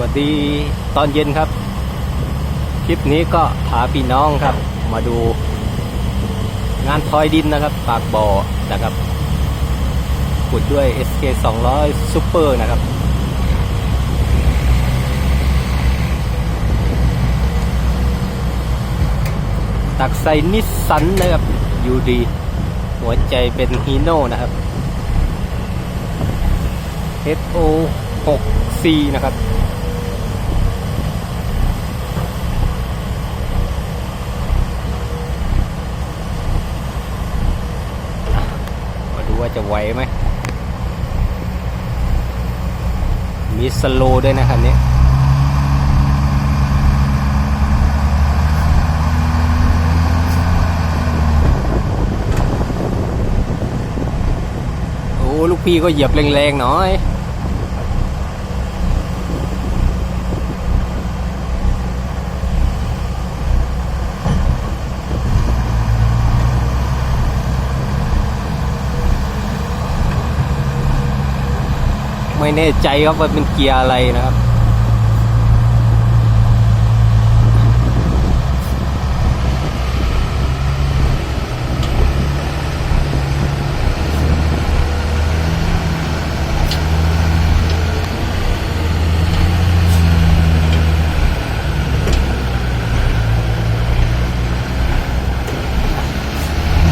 วัสดีตอนเย็นครับ คลิปนี้ก็พาพี่น้องครับ มาดู งานทอยดินนะครับ ปากบ่อนะครับขุดด้วย SK 200 Super นะครับ ตักใส่นิสสันนะครับยูดีหัวใจเป็นฮีโน่นะครับ HO 6 C นะครับ มาดูว่า จะไหวไหม มีสโลด้วยนะคันนี้โอ้ลูกพี่ก็เหยียบแรงๆหน่อย ไม่แน่ใจครับว่าเป็นเกียร์อะไรนะครับ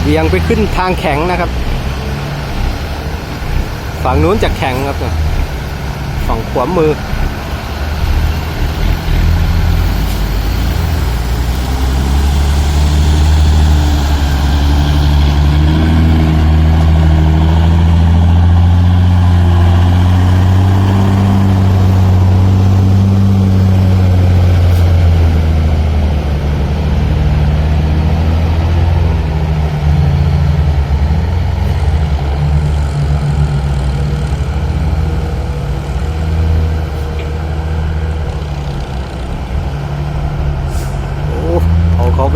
เวียงไปขึ้นทางแข็งนะครับ ฝั่งนู้นจะแข็งครับเนี่ย ฝั่งขวามือ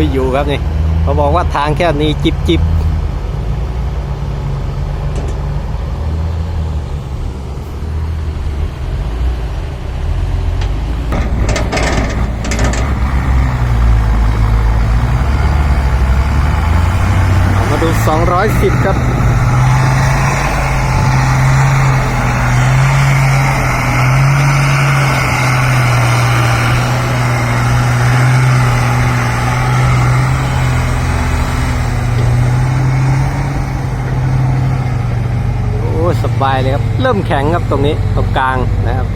ไปอยู่ครับนี่เขาบอกว่าทางแค่นี้จิบจิบมาดู 210 ครับ โอ้ส บายเลยครับ เริ่มแข็งครับตรงนี้ตรงกลางนะครับ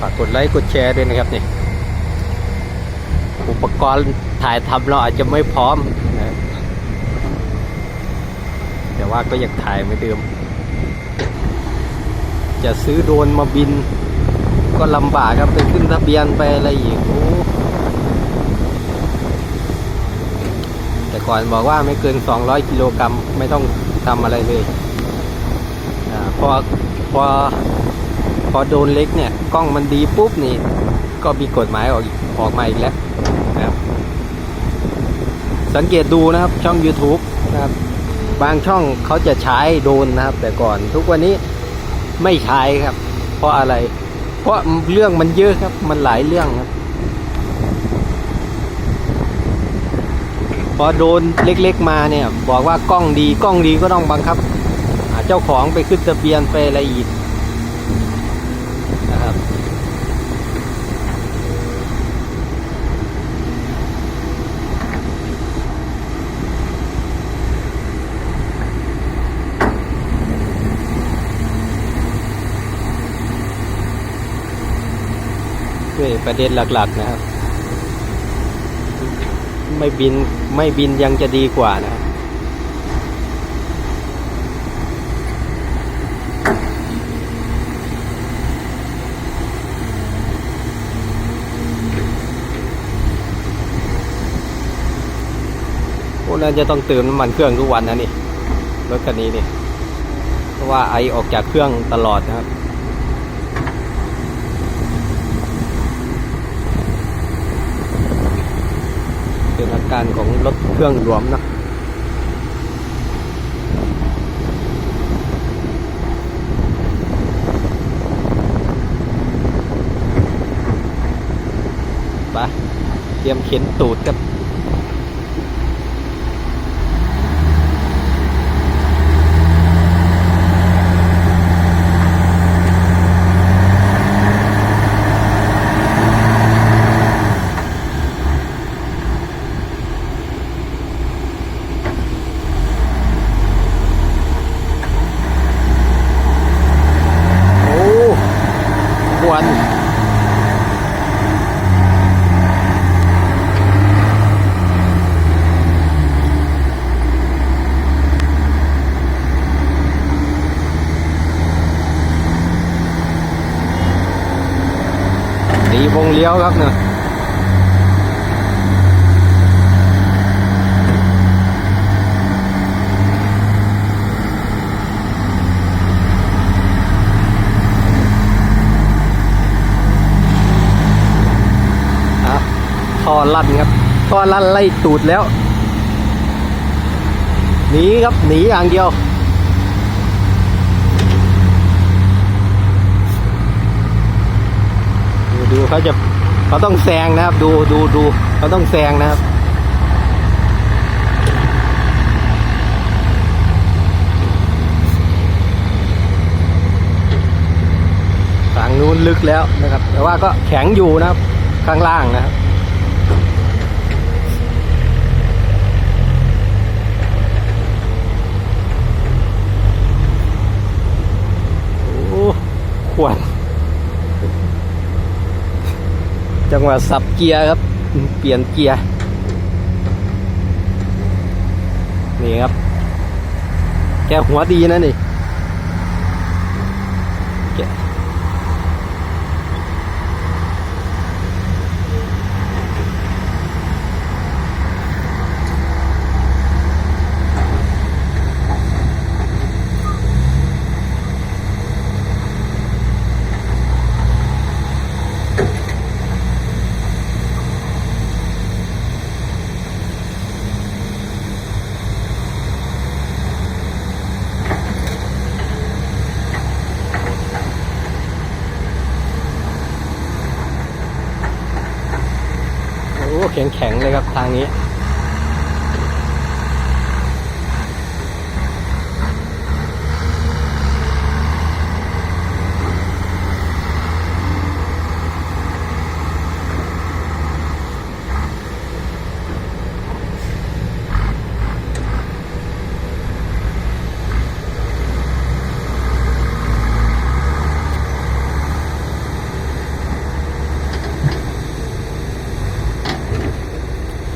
ฝากกดไลค์กดแชร์ด้วยนะครับนี่อุปกรณ์ถ่ายทำเราอาจจะไม่พร้อม แต่ว่าก็อยังถ่ายเหมือนเดิม จะซื้อโดรนมาบิน ก็ลำบากครับไปขึ้นทะเบียนไปอะไรอีกโอ้แต่ก่อนบอกว่าไม่เกิน 200 กิโลกรัมไม่ต้องทำอะไรเลยอพอพอพอโดนเล็กเนี่ย กล้องมันดีปุ๊บนี่ ก็มีกฎหมายออกอีกออกมาอีกแล้วนะครับ สังเกตดูนะครับช่อง YouTube นะครับ บางช่องเขาจะใช้โดนนะครับ แต่ก่อนทุกวันนี้ไม่ใช้ครับ เพราะอะไร เพราะเรื่องมันเยอะครับ มันหลายเรื่องครับ พอโดนเล็กๆมาเนี่ย บอกว่ากล้องดีกล้องดีก็ต้องบังคับเจ้าของไปขึ้นทะเบียนไปอะไรอีก ด้วยประเด็นหลักๆนะครับ ไม่บินไม่บินยังจะดีกว่านะครับพวกนั้นจะต้องเติมน้ำมันเครื่องทุกวันนะนี่รถคันนี้นี่เพราะว่าไอออกจากเครื่องตลอดนะครับ การของรถเครื่องรวมนะไปเตรียมเข็นตูดกับ โอ้ควัน ตีวงเลี้ยวครับเนี่ยอะท่อลั่นครับท่อลั่นไล่ตูดแล้วหนีครับหนีอย่างเดียว ดูเขาจะเขาต้องแซงนะครับ ดูดูดูเขาต้องแซงนะครับฝั่งนู้นลึกแล้วนะครับ แต่ว่าก็แข็งอยู่นะครับ ข้างล่างนะครับโอ้ขวด จังหวะสับเกียร์ครับ เปลี่ยนเกียร์ นี่ครับ แกหัวดีนะนี่แกโอ้แข็งแข็งๆเลยครับทางนี้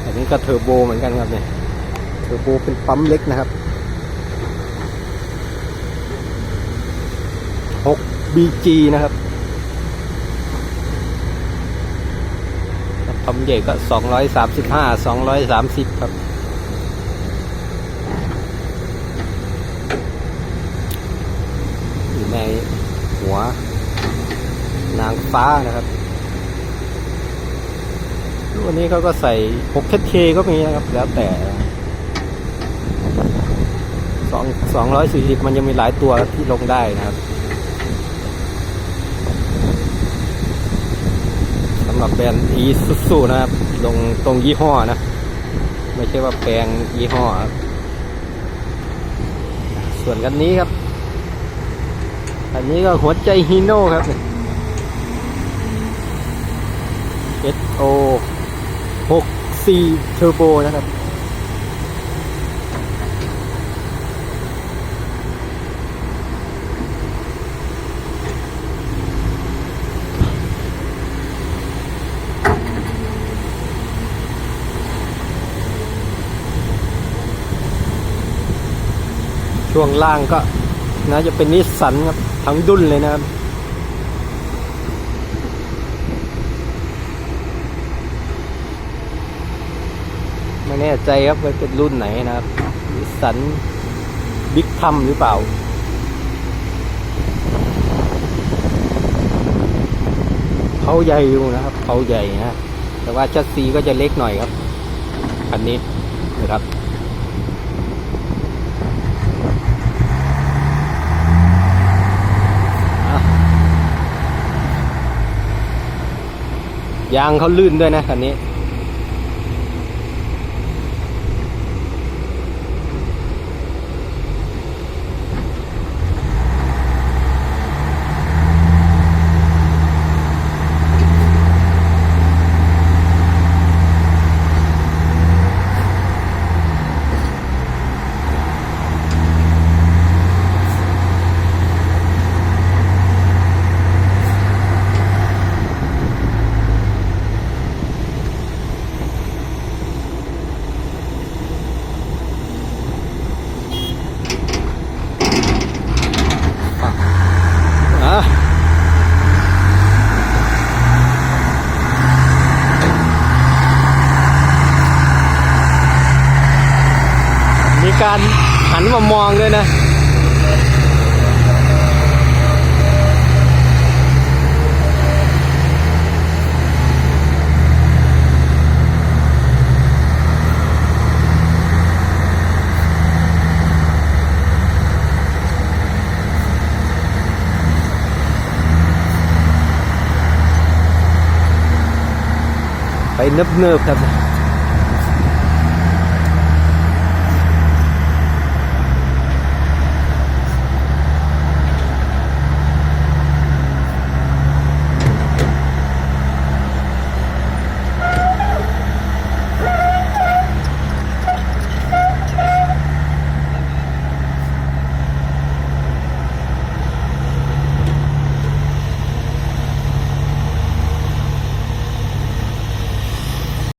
อันนี้ ก็เทอร์โบเหมือนกันครับเนี่ยเทอร์โบเป็นปั๊มเล็กนะครับ 6BG นะครับปั๊มใหญ่ก็ 235 230 ครับอยู่ในหัวนางฟ้านะครับ วันนี้เขาก็ใส่ 6K ก็มีนะครับ แล้วแต่สองสองร้อยสี่สิบมันยังมีหลายตัวที่ลงได้นะครับสำหรับแบรนด์อีซูซูนะครับ ลงตรงยี่ห้อนะ ไม่ใช่ว่าแปลงยี่ห้อ ส่วนกันนี้ครับ อันนี้ก็หัวใจฮีโน่ครับ S O 6C Turbo นะครับ ช่วงล่างก็น่าจะเป็นนิสสันครับ ทั้งดุนเลยนะครับ ไม่แน่ใจครับว่าเป็นรุ่นไหนนะครับนิสสันบิ๊กทัมหรือเปล่าเขาใหญ่อยู่นะครับเขาใหญ่นะแต่ว่าชัดซีก็จะเล็กหน่อยครับคันนี้นะครับยางเขาลื่นด้วยนะคันนี้ อะมี การหันมามองด้วยนะไปเนิบๆครับ